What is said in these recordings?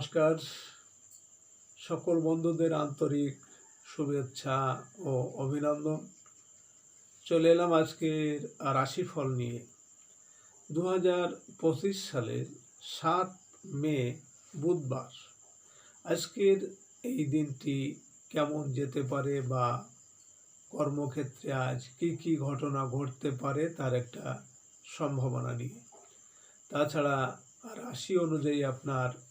নমস্কার। সকল বন্ধুদের আন্তরিক শুভেচ্ছা ও অভিনন্দন। চলে এলাম আজকের রাশিফল নিয়ে। দু হাজার পঁচিশ সালের সাত মে বুধবার। আজকের এই দিনটি কেমন যেতে পারে বা কর্মক্ষেত্রে আজ কি কি ঘটনা ঘটতে পারে তার একটা সম্ভাবনা নিয়ে। তাছাড়া রাশি অনুযায়ী আপনার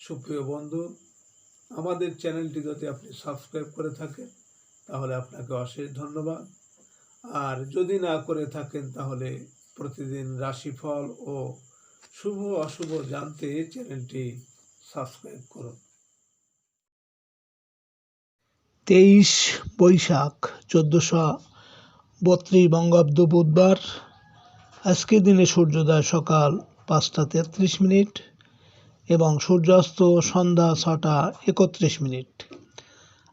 সুপ্রিয় বন্ধু, আমাদের চ্যানেলটি যদি আপনি সাবস্ক্রাইব করে থাকেন, তাহলে আপনাকে অশেষ ধন্যবাদ। আর যদি না করে থাকেন, তাহলে প্রতিদিন রাশিফল ও শুভ অশুভ জানতে চ্যানেলটি সাবস্ক্রাইব করুন। তেইশ বৈশাখ, চোদ্দোশো বত্রিশ, বঙ্গাব্দ বুধবার। আজকের দিনে সূর্যোদয় সকাল পাঁচটা তেত্রিশ মিনিট। এবং সূর্যাস্ত সন্ধ্যা ছটা একত্রিশ মিনিট।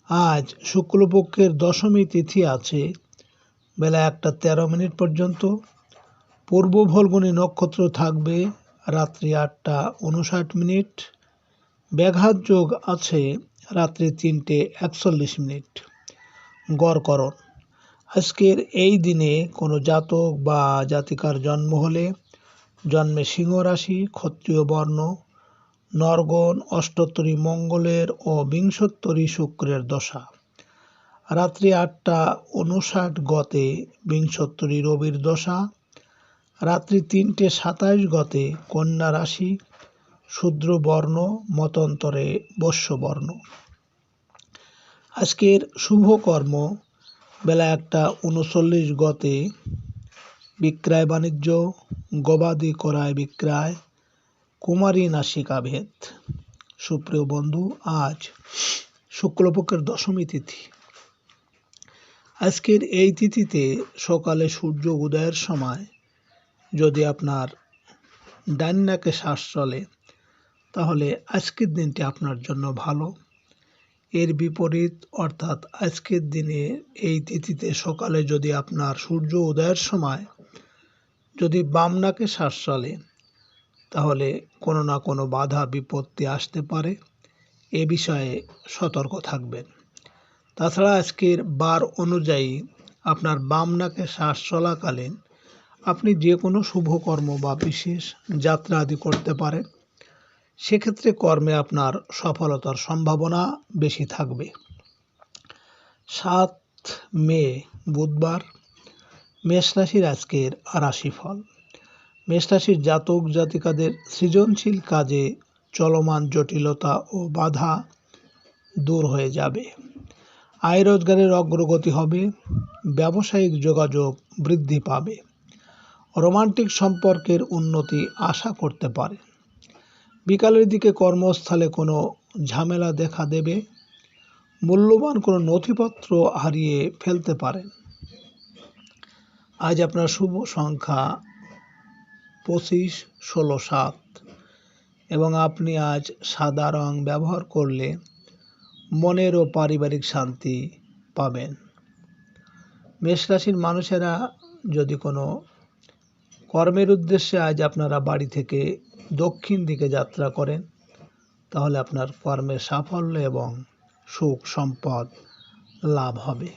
আজ শুক্লপক্ষের দশমী তিথি আছে, বেলা একটা তেরো মিনিট পর্যন্ত। পূর্ব ফল্গুনী নক্ষত্র থাকবে রাত্রি আটটা উনষাট মিনিট। ব্যাঘাত যোগ আছে রাত্রি তিনটে একচল্লিশ মিনিট। গড়করণ আজকের এই দিনে কোনো জাতক বা জাতিকার জন্ম হলে জন্মে সিংহ রাশি, ক্ষত্রিয় বর্ণ নরগণ অষ্টোত্তরী মঙ্গলের ও বিংশোত্তরী শুক্রের দশা। রাত্রি আটটা উনষাট গতে বিংশোত্তরী রবির দশা, রাত্রি তিনটে সাতাশ গতে কন্যা রাশি, শূদ্র বর্ণ, মতান্তরে বর্ণ আজকের শুভ কর্ম বেলা একটা উনচল্লিশ গতে বিক্রয় বাণিজ্য, গবাদি করায় বিক্রয় কুমারী নাসিকা ভেদ। সুপ্রিয় বন্ধু, আজ শুক্লপক্ষের দশমী তিথি। আজকের এই তিথিতে সকালে সূর্য উদয়ের সময় যদি আপনার ডান নাকে শ্বাস চলে, তাহলে আজকের দিনটি আপনার জন্য ভালো। এর বিপরীত, অর্থাৎ আজকের দিনে এই তিথিতে সকালে যদি আপনার সূর্য উদয়ের সময় যদি বাম নাকে শ্বাস চলে তাহলে কোনো না কোনো বাধা, বিপত্তি আসতে পারে। এ বিষয়ে সতর্ক থাকবেন। তাছাড়া আজকের বার অনুযায়ী আপনার বাম নাকে শ্বাস চলাকালীন আপনি যে কোনো শুভকর্ম বা বিশেষ যাত্রা আদি করতে পারেন। সেক্ষেত্রে কর্মে আপনার সফলতার সম্ভাবনা বেশি থাকবে। সাত মে, বুধবার, মেষ রাশির আজকের রাশিফল। মেষ রাশির জাতক জাতিকাদের সৃজনশীল কাজে চলমান জটিলতা ও বাধা দূর হয়ে যাবে। আয় রোজগারের অগ্রগতি হবে, ব্যবসায়িক যোগাযোগ বৃদ্ধি পাবে, রোমান্টিক সম্পর্কের উন্নতি আশা করতে পারে। বিকালের দিকে কর্মস্থলে কোনো ঝামেলা দেখা দেবে, মূল্যবান কোনো নথিপত্র হারিয়ে ফেলতে পারেন। আজ আপনার শুভ সংখ্যা পঁচিশ ষোলো সাত। এবং আপনি আজ সাদা রং ব্যবহার করলে মনের ও পারিবারিক শান্তি পাবেন। মেষ রাশির মানুষেরা যদি কোনো কর্মের উদ্দেশ্যে আজ আপনারা বাড়ি থেকে দক্ষিণ দিকে যাত্রা করেন, তাহলে আপনার কর্মের সাফল্য এবং সুখ সম্পদ লাভ হবে।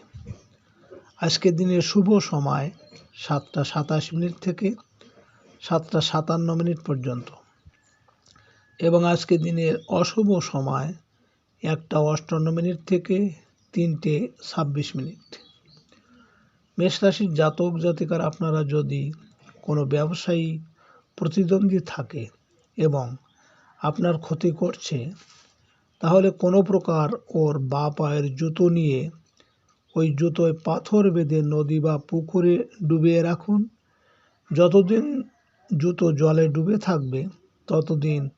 আজকের দিনের শুভ সময় সাতটা সাতাশ মিনিট থেকে সাতটা সাতান্ন মিনিট পর্যন্ত। এবং আজকে দিনের অশুভ সময় একটা অষ্টান্ন মিনিট থেকে তিনটে ছাব্বিশ মিনিট। মেষরাশির জাতক জাতিকার আপনারা যদি কোনো ব্যবসায়ী প্রতিদ্বন্দ্বী থাকে এবং আপনার ক্ষতি করছে, তাহলে কোনো প্রকার ওর বা পায়ের জুতো নিয়ে ওই জুতোয় পাথর বেঁধে নদী বা পুকুরে ডুবিয়ে রাখুন। যতদিন জুতো জলে ডুবে থাকবে, ততদিন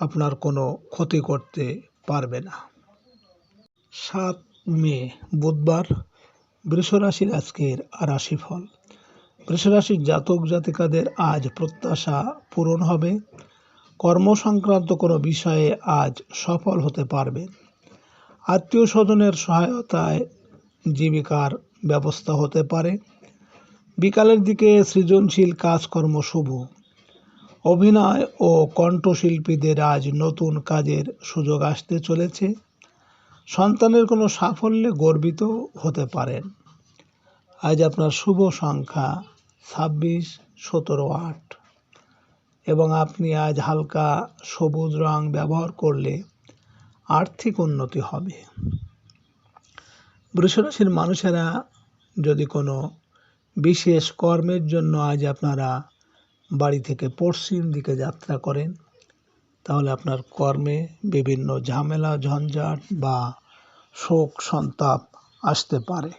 আপনার কোনো ক্ষতি করতে পারবে না। সাত মে, বুধবার, বৃষরাশির আজকের রাশিফল। বৃষরাশির জাতক জাতিকাদের আজ প্রত্যাশা পূরণ হবে। কর্ম সংক্রান্ত কোনো বিষয়ে আজ সফল হতে পারবেন আত্মীয় স্বজনের সহায়তায় জীবিকার ব্যবস্থা হতে পারে। বিকালের দিকে সৃজনশীল কাজকর্ম শুভ। অভিনয় ও কণ্ঠশিল্পীদের আজ নতুন কাজের সুযোগ আসতে চলেছে। সন্তানের কোনো সাফল্যে গর্বিত হতে পারেন। আজ আপনার শুভ সংখ্যা ছাব্বিশ, সতেরো, আট। এবং আপনি আজ হালকা সবুজ রং ব্যবহার করলে আর্থিক উন্নতি হবে। বৃষরাশির মানুষেরা যদি কোনো বিশেষ কর্মের জন্য আজ আপনারা বাড়ি থেকে পশ্চিম দিকে যাত্রা করেন। তাহলে আপনার কর্মে বিভিন্ন ঝামেলা, ঝঞ্ঝাট বা শোক, সন্তাপ আসতে পারে।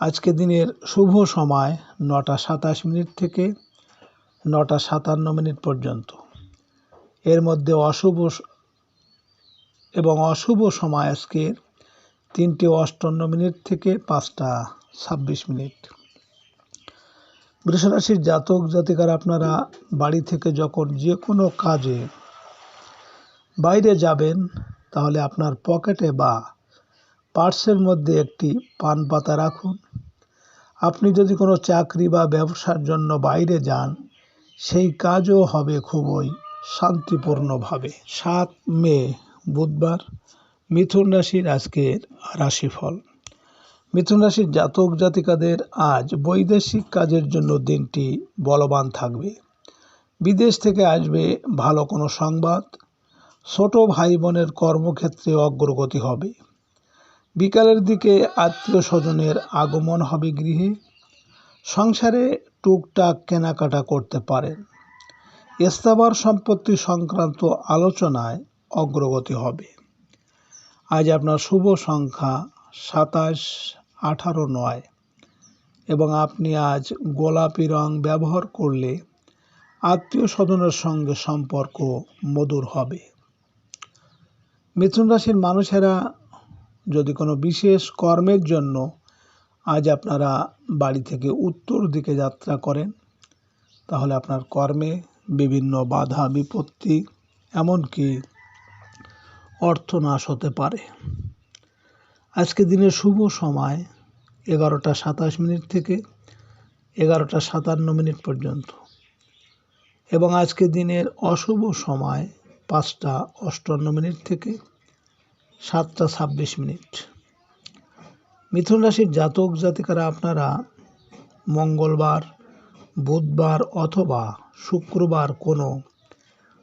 আজকে দিনের শুভ সময় নটা সাতাশ মিনিট থেকে নটা সাতান্ন মিনিট পর্যন্ত। এর মধ্যে অশুভ এবং অশুভ সময় আজকে তিনটে অষ্টান্ন মিনিট থেকে পাঁচটা ছাব্বিশ মিনিট। বৃষরাশির জাতক জাতিকার আপনারা বাড়ি থেকে যখন যে কোনো কাজে বাইরে যাবেন, তাহলে আপনার পকেটে বা পার্সের মধ্যে একটি পান পাতা রাখুন। আপনি যদি কোনো চাকরি বা ব্যবসার জন্য বাইরে যান, সেই কাজও হবে খুবই শান্তিপূর্ণভাবে। সাত মে, বুধবার, মিথুন রাশির আজকের রাশিফল। মিথুন রাশির জাতক জাতিকাদের আজ বৈদেশিক কাজের জন্য দিনটি বলবান থাকবে। বিদেশ থেকে আসবে ভালো কোনো সংবাদ, ছোট ভাই বোনের কর্মক্ষেত্রে অগ্রগতি হবে। বিকালের দিকে আত্মীয় স্বজনের আগমন হবে গৃহে, সংসারে টুকটাক কেনাকাটা করতে পারেন। স্থাবর সম্পত্তি সংক্রান্ত আলোচনায় অগ্রগতি হবে। আজ আপনার শুভ সংখ্যা সাতাশ আঠারো নয়। এবং আপনি আজ গোলাপি রং ব্যবহার করলে আত্মীয় স্বজনের সঙ্গে সম্পর্ক মধুর হবে। মিথুন রাশির মানুষেরা যদি কোনো বিশেষ কর্মের জন্য আজ আপনারা বাড়ি থেকে উত্তর দিকে যাত্রা করেন, তাহলে আপনার কর্মে বিভিন্ন বাধা, বিপত্তি এমনকি অর্থনাশ হতে পারে। আজকে দিনের শুভ সময় এগারোটা সাতাশ মিনিট থেকে এগারোটা সাতান্ন মিনিট পর্যন্ত। এবং আজকে দিনের অশুভ সময় পাঁচটা অষ্টান্ন মিনিট থেকে সাতটা ছাব্বিশ মিনিট। মিথুন রাশির জাতক জাতিকারা আপনারা মঙ্গলবার, বুধবার অথবা শুক্রবার কোনো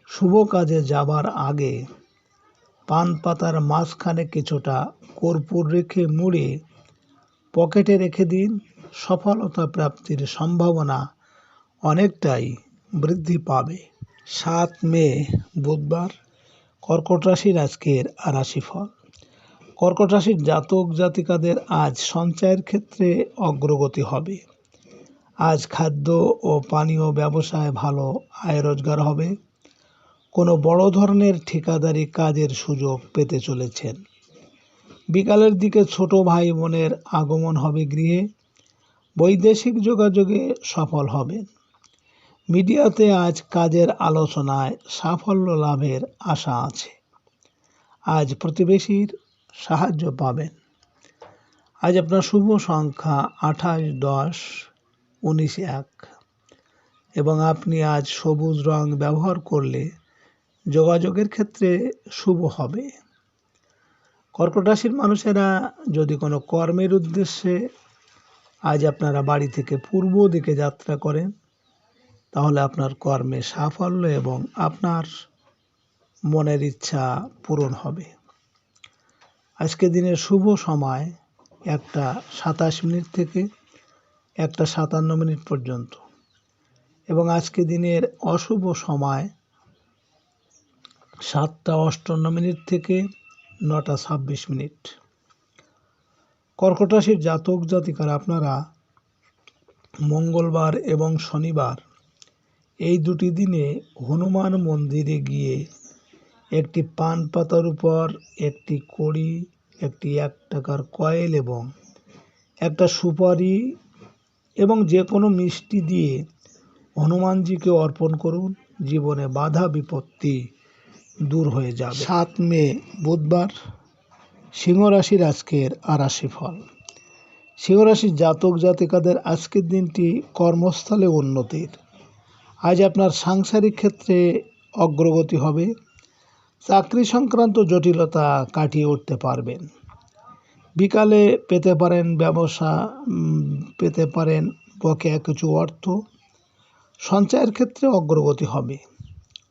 শুভ কাজে যাবার আগে পান পাতার মাঝখানে কিছুটা কর্পূর রেখে মুড়ে পকেটে রেখে দিন, সফলতা প্রাপ্তির সম্ভাবনা অনেকটাই বৃদ্ধি পাবে। সাত মে, বুধবার, কর্কট রাশির আজকের রাশিফল। কর্কট রাশির জাতক জাতিকাদের আজ সঞ্চয়ের ক্ষেত্রে অগ্রগতি হবে। আজ খাদ্য ও পানীয় ব্যবসায় ভালো আয় রোজগার হবে। কোনো বড় ধরনের ঠিকাদারি কাজের সুযোগ পেতে চলেছেন। বিকালের দিকে ছোট ভাই বোনের আগমন হবে গৃহে। বৈদেশিক যোগাযোগে সফল হবেন। মিডিয়াতে আজ কাজের আলোচনায় সাফল্য লাভের আশা আছে। আজ প্রতিবেশীর সাহায্য পাবেন। আজ আপনার শুভ সংখ্যা আঠাশ, দশ, উনিশ, এক। এবং আপনি আজ সবুজ রং ব্যবহার করলে যোগাযোগের ক্ষেত্রে শুভ হবে। কর্কট রাশির মানুষেরা যদি কোনো কর্মের উদ্দেশ্যে আজ আপনারা বাড়ি থেকে পূর্ব দিকে যাত্রা করেন, তাহলে আপনার কর্মে সাফল্য এবং আপনার মনের ইচ্ছা পূরণ হবে। আজকে দিনের শুভ সময় একটা সাতাশ মিনিট থেকে একটা সাতান্ন মিনিট পর্যন্ত। এবং আজকে দিনের অশুভ সময় সাতটা অষ্টান্ন মিনিট থেকে নটা ছাব্বিশ মিনিট। কর্কট রাশির জাতক জাতিকার আপনারা মঙ্গলবার এবং শনিবার এই দুটি দিনে হনুমান মন্দিরে গিয়ে একটি পান পাতার উপর, একটি কড়ি, একটি এক টাকার কয়েল এবং একটা সুপারি এবং যে কোনো মিষ্টি দিয়ে হনুমানজিকে অর্পণ করুন। জীবনে বাধা বিপত্তি দূর হয়ে যাবে। সাত মে, বুধবার সিংহ রাশির আজকের আরাশি ফল। সিংহ রাশির জাতক জাতিকাদের আজকের দিনটি কর্মস্থলে উন্নতির। আজ আপনার সাংসারিক ক্ষেত্রে অগ্রগতি হবে। চাকরি সংক্রান্ত জটিলতা কাটিয়ে উঠতে পারবেন। বিকালে পেতে পারেন ব্যবসা পেতে পারেন বকেয়া কিছু অর্থ। সঞ্চয়ের ক্ষেত্রে অগ্রগতি হবে।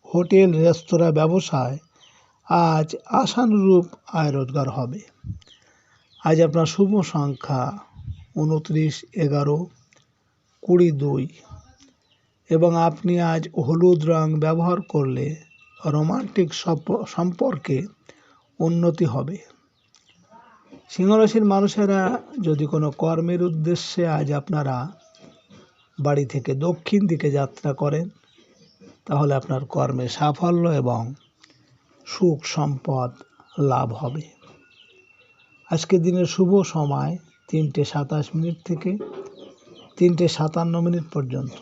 হোটেল, রেস্তোরাঁ, ব্যবসায় আজ আশানুরূপ আয় রোজগার হবে। আজ আপনার শুভ সংখ্যা উনত্রিশ, এগারো, কুড়ি দুই এবং আপনি আজ হলুদ রং ব্যবহার করলে রোমান্টিক সম্পর্কে উন্নতি হবে। সিংহরাশির মানুষেরা যদি কোনো কর্মের উদ্দেশ্যে আজ আপনারা বাড়ি থেকে দক্ষিণ দিকে যাত্রা করেন তাহলে আপনার কর্মে সাফল্য এবং সুখ সম্পদ লাভ হবে। আজকে দিনের শুভ সময় তিনটে সাতাশ মিনিট থেকে তিনটে সাতান্ন মিনিট পর্যন্ত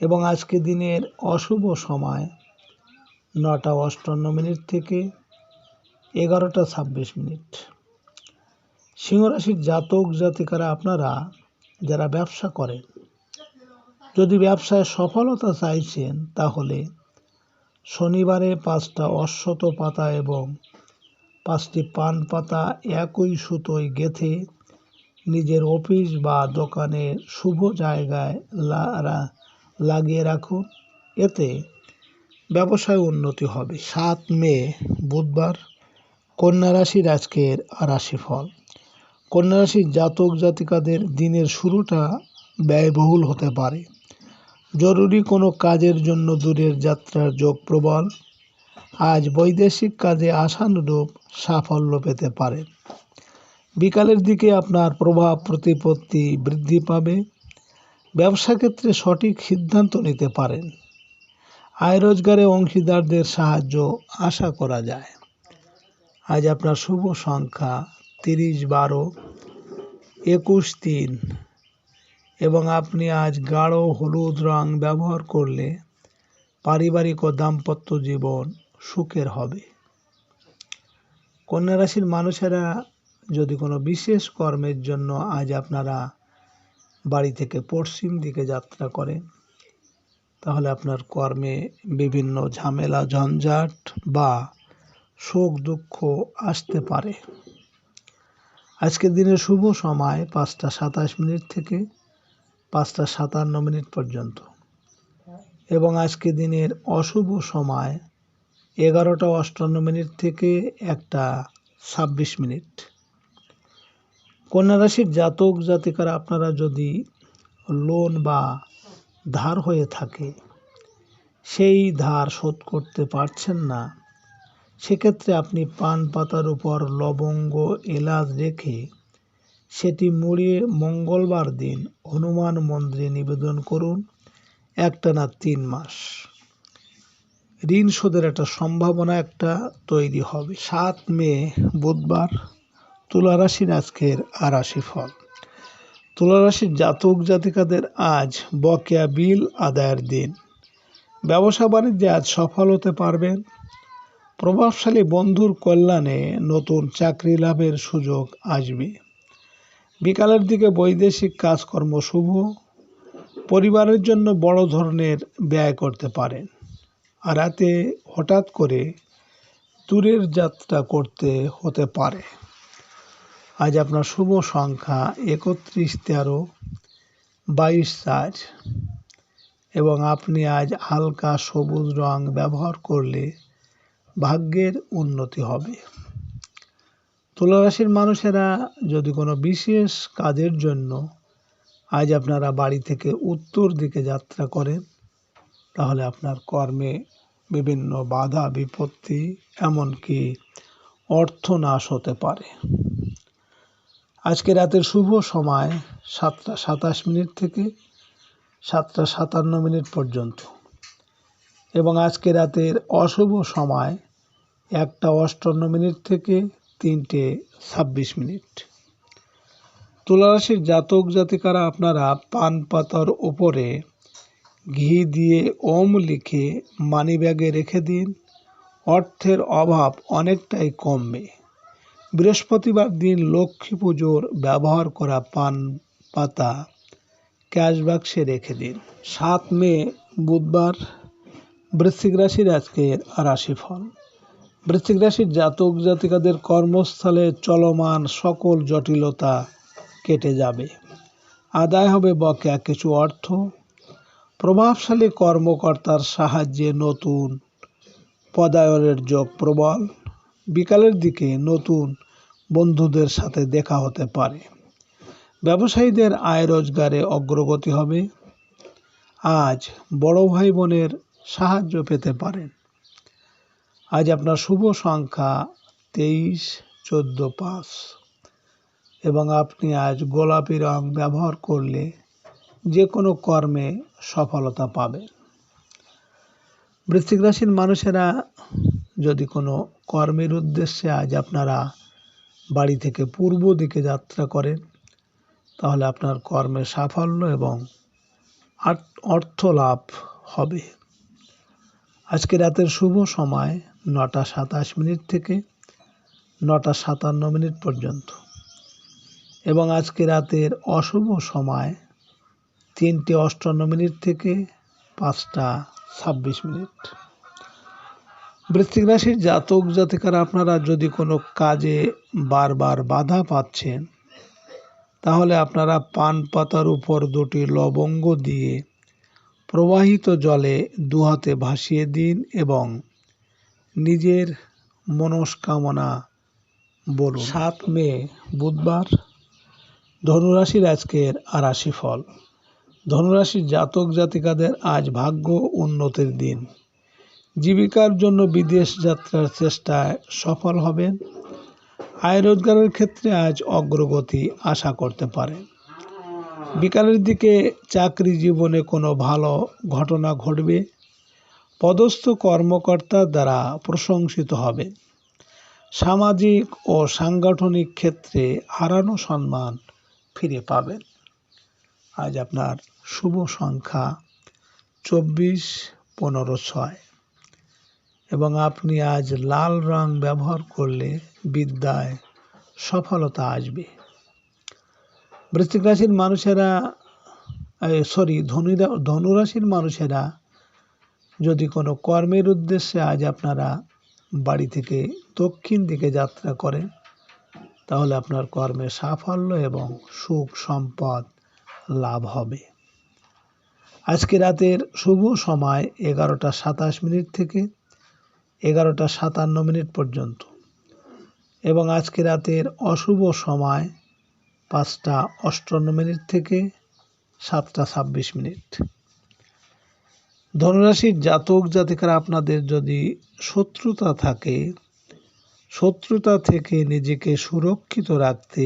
এবং আজকে দিনের অশুভ সময় নটা অষ্টান্ন মিনিট থেকে এগারোটা ছাব্বিশ মিনিট। সিংহরাশির জাতক জাতিকারা আপনারা যারা ব্যবসা করেন যদি ব্যবসায় সফলতা চাইছেন, তাহলে শনিবারে পাঁচটা অশ্বত পাতা এবং পাঁচটি পান পাতা একই সুতোয় গেথে নিজের অফিস বা দোকানের শুভ জায়গায় লাগিয়ে রাখুন। এতে ব্যবসায় উন্নতি হবে। সাত মে, বুধবার, কন্যা রাশির আজকের রাশিফল। কন্যা রাশির জাতক জাতিকাদের দিনের শুরুটা ব্যয়বহুল হতে পারে। জরুরি কোনো কাজের জন্য দূরের যাত্রার যোগ প্রবল। আজ বৈদেশিক কাজে আশানুরূপ সাফল্য পেতে পারেন বিকালের দিকে আপনার প্রভাব প্রতিপত্তি বৃদ্ধি পাবে। ব্যবসা ক্ষেত্রে সঠিক সিদ্ধান্ত নিতে পারেন। আয় রোজগারে অংশীদারদের সাহায্য আশা করা যায়। আজ আপনার শুভ সংখ্যা তিরিশ বারো একুশ তিন। এবং আপনি আজ গাঢ় হলুদ রং ব্যবহার করলে পারিবারিক ও দাম্পত্য জীবন সুখের হবে। কন্যা রাশির মানুষেরা যদি কোনো বিশেষ কর্মের জন্য আজ আপনারা বাড়ি থেকে পশ্চিম দিকে যাত্রা করেন, তাহলে আপনার কর্মে বিভিন্ন ঝামেলা, ঝঞ্ঝাট বা শোক দুঃখ আসতে পারে। আজকের দিনের শুভ সময় পাঁচটা সাতাশ মিনিট থেকে পাঁচটা সাতান্ন মিনিট পর্যন্ত। এবং আজকে দিনের অশুভ সময় এগারোটা অষ্টান্ন মিনিট থেকে একটা ছাব্বিশ মিনিট। কন্যা রাশির জাতক জাতিকারা আপনারা যদি লোন বা ধার হয়ে থাকে, সেই ধার শোধ করতে পারছেন না, সেক্ষেত্রে আপনি পান পাতার উপর লবঙ্গ এলাচ রেখে সেটি মুড়িয়ে মঙ্গলবার দিন হনুমান মন্দিরে নিবেদন করুন। একটানা তিন মাস। ঋণ শোধের একটা সম্ভাবনা একটা তৈরি হবে। সাত মে, বুধবার তুলারাশির আজকের আরাশি ফল। তুলারাশির জাতক জাতিকাদের আজ বকেয়া বিল আদায়ের দিন। ব্যবসা বাণিজ্যে আজ সফল হতে পারবেন। প্রভাবশালী বন্ধুর কল্যাণে নতুন চাকরি লাভের সুযোগ আসবে। বিকালের দিকে বৈদেশিক কাজকর্ম শুভ। পরিবারের জন্য বড় ধরনের ব্যয় করতে পারেন। আর রাতে হঠাৎ করে দূরের যাত্রা করতে হতে পারে। আজ আপনার শুভ সংখ্যা একত্রিশ, তেরো, বাইশ চার এবং আপনি আজ হালকা সবুজ রং ব্যবহার করলে ভাগ্যের উন্নতি হবে। তুলারাশির মানুষেরা যদি কোনো বিশেষ কাজের জন্য আজ আপনারা বাড়ি থেকে উত্তর দিকে যাত্রা করেন, তাহলে আপনার কর্মে বিভিন্ন বাধা, বিপত্তি, এমনকি অর্থনাশ হতে পারে। আজকে রাতের শুভ সময় সাতটা সাতাশ মিনিট থেকে সাতটা সাতান্ন মিনিট পর্যন্ত। এবং আজকে রাতের অশুভ সময় একটা অষ্টান্ন মিনিট থেকে তিনটে ছাব্বিশ মিনিট। তুলারাশির জাতক জাতিকারা আপনারা পান পাতার ওপরে ঘি দিয়ে ওম লিখে মানিব্যাগে রেখে দিন। অর্থের অভাব অনেকটাই কমবে। বৃহস্পতিবার দিন লক্ষ্মী পুজোর ব্যবহার করা পান পাতা ক্যাশ বাক্সে রেখে দিন। সাত মে বুধবার বৃশ্চিক রাশির আজকের রাশিফল। বৃশ্চিক রাশির জাতক জাতিকাদের কর্মস্থলে চলমান সকল জটিলতা কেটে যাবে। আদায় হবে বকেয়া কিছু অর্থ। প্রভাবশালী কর্মকর্তার সাহায্যে নতুন পদায়নের যোগ প্রবল। বিকালের দিকে নতুন বন্ধুদের সাথে দেখা হতে পারে। ব্যবসায়ীদের আয় রোজগারে অগ্রগতি হবে। আজ বড় ভাই বোনের সাহায্য পেতে পারেন। আজ আপনার শুভ সংখ্যা তেইশ, চোদ্দ, পাঁচ। এবং আপনি আজ গোলাপি রং ব্যবহার করলে যে কোনো কর্মে সফলতা পাবেন। বৃশ্চিক রাশির মানুষেরা যদি কোনো কর্মের উদ্দেশ্যে আজ আপনারা বাড়ি থেকে পূর্ব দিকে যাত্রা করেন, তাহলে আপনার কর্মে সাফল্য এবং অর্থ লাভ হবে। আজকে রাতের শুভ সময়। নটা সাতাশ মিনিট থেকে নটা সাতান্ন মিনিট পর্যন্ত। এবং আজকে রাতের অশুভ সময় তিনটে অষ্টান্ন মিনিট থেকে পাঁচটা ছাব্বিশ মিনিট। বৃশ্চিক রাশির জাতক জাতিকারা আপনারা যদি কোনো কাজে বারবার বাধা পাচ্ছেন, তাহলে আপনারা পান পাতার উপর দুটি লবঙ্গ দিয়ে প্রবাহিত জলে দুহাতে ভাসিয়ে দিন এবং নিজের মনস্কামনা বলুন। সাত মে, বুধবার, ধনুরাশির আজকের রাশিফল। ধনুরাশির জাতক জাতিকাদের আজ ভাগ্য উন্নতির দিন। জীবিকার জন্য বিদেশ যাত্রার চেষ্টায় সফল হবেন। আয় রোজগারের ক্ষেত্রে আজ অগ্রগতি আশা করতে পারেন বিকালের দিকে চাকরি জীবনে কোনো ভালো ঘটনা ঘটবে। পদস্থ কর্মকর্তার দ্বারা প্রশংসিত হবে। সামাজিক ও সাংগঠনিক ক্ষেত্রে হারানো সম্মান ফিরে পাবেন। আজ আপনার শুভ সংখ্যা চব্বিশ পনেরো ছয়। এবং আপনি আজ লাল রং ব্যবহার করলে বিদ্যায় সফলতা আসবে। বৃশ্চিক রাশির মানুষেরা সরি ধনুরা ধনুরাশির মানুষেরা যদি কোনো কর্মের উদ্দেশ্যে আজ আপনারা বাড়ি থেকে দক্ষিণ দিকে যাত্রা করেন, তাহলে আপনার কর্মে সাফল্য এবং সুখ সম্পদ লাভ হবে। আজকে রাতের শুভ সময় এগারোটা সাতাশ মিনিট থেকে এগারোটা সাতান্ন মিনিট পর্যন্ত এবং আজকে রাতের অশুভ সময় পাঁচটা অষ্টান্ন মিনিট থেকে সাতটা ছাব্বিশ মিনিট। ধনুরাশির জাতক জাতিকারা আপনাদের যদি শত্রুতা থাকে, শত্রুতা থেকে নিজেকে সুরক্ষিত রাখতে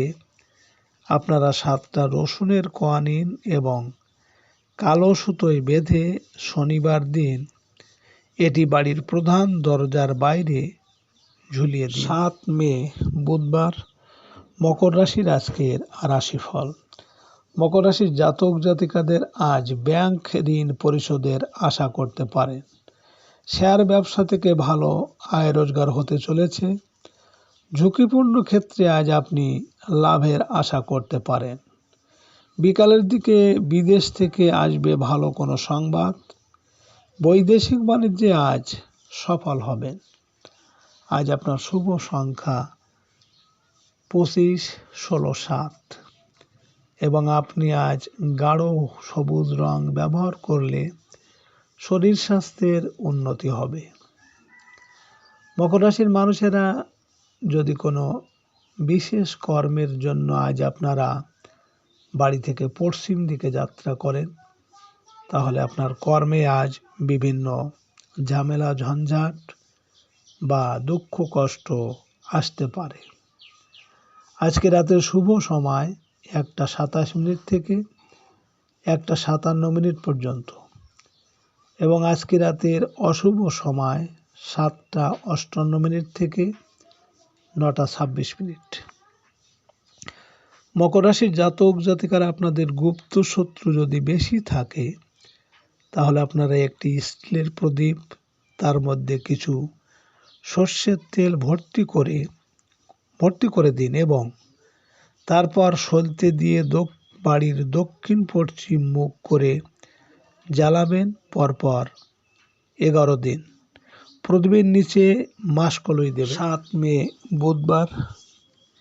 আপনারা সাতটা রসুনের কোয়া নিন এবং কালো সুতোয় বেঁধে শনিবার দিন এটি বাড়ির প্রধান দরজার বাইরে ঝুলিয়ে সাত মে, বুধবার, মকর রাশির আজকের রাশিফল। মকর রাশির জাতক জাতিকাদের আজ ব্যাংক ঋণ পরিশোধের আশা করতে পারেন। শেয়ার ব্যবসা থেকে ভালো আয় রোজগার হতে চলেছে। ঝুঁকিপূর্ণ ক্ষেত্রে আজ আপনি লাভের আশা করতে পারেন। বিকালের দিকে বিদেশ থেকে আসবে ভালো কোনো সংবাদ। বৈদেশিক বাণিজ্যে আজ সফল হবেন। আজ আপনার শুভ সংখ্যা পঁচিশ, ষোলো, সাত। এবং আপনি আজ গাঢ় সবুজ রং ব্যবহার করলে শরীর স্বাস্থ্যের উন্নতি হবে। মকর রাশির মানুষেরা যদি কোনো বিশেষ কর্মের জন্য আজ আপনারা বাড়ি থেকে পশ্চিম দিকে যাত্রা করেন, তাহলে আপনার কর্মে আজ বিভিন্ন ঝামেলা, ঝঞ্ঝাট বা দুঃখ, কষ্ট আসতে পারে। আজকে রাতের শুভ সময় একটা সাতাশ মিনিট থেকে একটা সাতান্ন মিনিট পর্যন্ত। এবং আজকে রাতের অশুভ সময় সাতটা অষ্টান্ন মিনিট থেকে নটা ছাব্বিশ মিনিট। মকর রাশির জাতক জাতিকারা আপনাদের গুপ্ত শত্রু যদি বেশি থাকে, তাহলে আপনারা একটি স্টিলের প্রদীপ, তার মধ্যে কিছু সর্ষের তেল ভর্তি করে ভর্তি করে দিন এবং তারপর সলতে দিয়ে বাড়ির দক্ষিণ পশ্চিম মুখ করে জ্বালাবেন পরপর এগারো দিন। প্রদীপের নিচে মাসকলই দেবে। সাত মে, বুধবার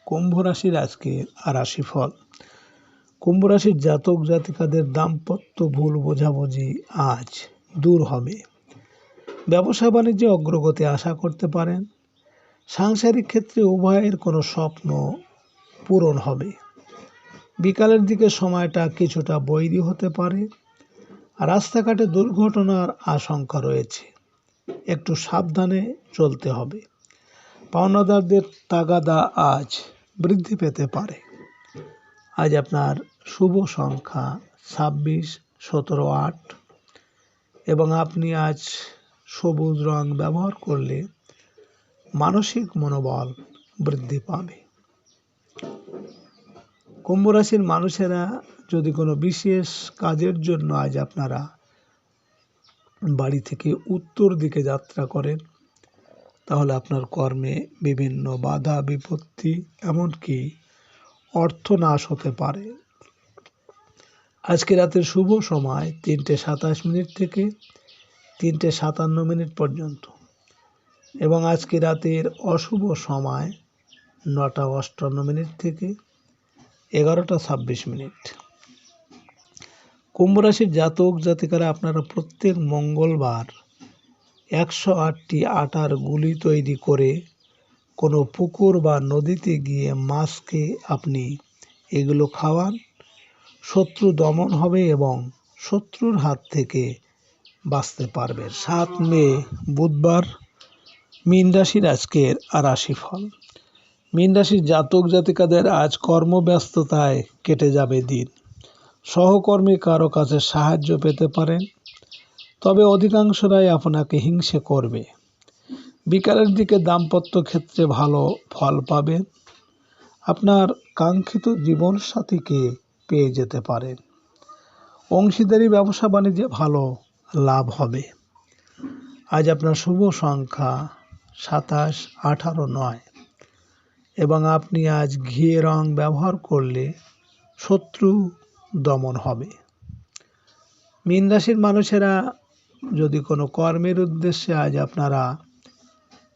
কুম্ভ রাশির আজকে আর রাশি ফল কুম্ভ রাশির জাতক জাতিকাদের দাম্পত্য ভুল বোঝাবুঝি আজ দূর হবে। ব্যবসা বাণিজ্যে অগ্রগতি আশা করতে পারেন। সাংসারিক ক্ষেত্রে উভয়ের কোনো স্বপ্ন পূরণ হবে। বিকালের দিকে সময়টা কিছুটা বৈরী হতে পারে। রাস্তাঘাটে দুর্ঘটনার আশঙ্কা রয়েছে। একটু সাবধানে চলতে হবে। পাওনাদারদের তাগাদা আজ বৃদ্ধি পেতে পারে। আজ আপনার শুভ সংখ্যা ছাব্বিশ, সতেরো, আট এবং আপনি আজ সবুজ রং ব্যবহার করলে মানসিক মনোবল বৃদ্ধি পাবে। কুম্ভ রাশির মানুষেরা যদি কোনো বিশেষ কাজের জন্য আজ আপনারা বাড়ি থেকে উত্তর দিকে যাত্রা করেন, তাহলে আপনার কর্মে বিভিন্ন বাধা, বিপত্তি, এমনকি অর্থ নাশ হতে পারে। আজকে রাতের শুভ সময় তিনটে সাতাশ মিনিট থেকে তিনটে সাতান্ন মিনিট পর্যন্ত। এবং আজকে রাতের অশুভ সময় নটা অষ্টান্ন মিনিট থেকে এগারোটা ছাব্বিশ মিনিট। কুম্ভ রাশির জাতক জাতিকারা আপনারা প্রত্যেক মঙ্গলবার একশো আটটি আটার গুলি তৈরি করে কোনো পুকুর বা নদীতে গিয়ে মাছকে আপনি এগুলো খাওয়ান। শত্রু দমন হবে এবং শত্রুর হাত থেকে বাঁচতে পারবেন। সাত মে বুধবার মীন রাশির আজকের রাশিফল। মীন রাশির জাতক জাতিকাদের আজ কর্মব্যস্ততায় কেটে যাবে দিন। সহকর্মী কারও কাছে সাহায্য পেতে পারেন, তবে অধিকাংশরাই আপনাকে হিংসে করবে। বিকালের দিকে দাম্পত্য ক্ষেত্রে ভালো ফল পাবেন। আপনার কাঙ্ক্ষিত জীবনসাথীকে পেয়ে যেতে পারেন। অংশীদারি ব্যবসা বাণিজ্যে ভালো লাভ হবে। আজ আপনার শুভ সংখ্যা সাতাশ আঠারো নয়। এবং আপনি আজ ঘিয়ে রং ব্যবহার করলে শত্রু দমন হবে। মীন রাশির মানুষেরা যদি কোনো কর্মের উদ্দেশ্যে আজ আপনারা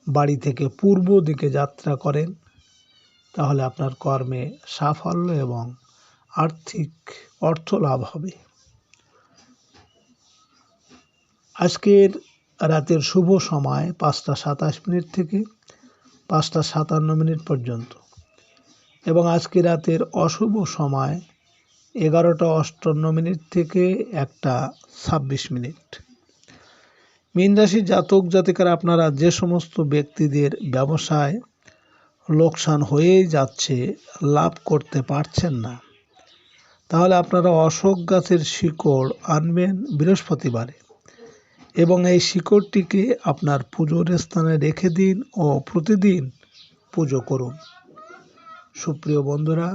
বাড়ি থেকে পূর্ব দিকে যাত্রা করেন, তাহলে আপনার কর্মে সাফল্য এবং আর্থিক অর্থ লাভ হবে। আজকের রাতের শুভ সময় পাঁচটা সাতাশ মিনিট থেকে পাঁচটা সাতান্ন মিনিট পর্যন্ত। এবং আজকে রাতের অশুভ সময় এগারোটা অষ্টান্ন মিনিট থেকে একটা ছাব্বিশ মিনিট। মীন জাতক জাতিকারা আপনারা যে সমস্ত ব্যক্তিদের ব্যবসায় লোকসান হয়েই যাচ্ছে, লাভ করতে পারছেন না, তাহলে আপনারা অশোক গাছের শিকড় আনবেন বৃহস্পতিবারে। এবং এই শিকড়টিকে আপনার পুজোর স্থানে রেখে দিন ও প্রতিদিন পুজো করুন। সুপ্রিয় বন্ধুরা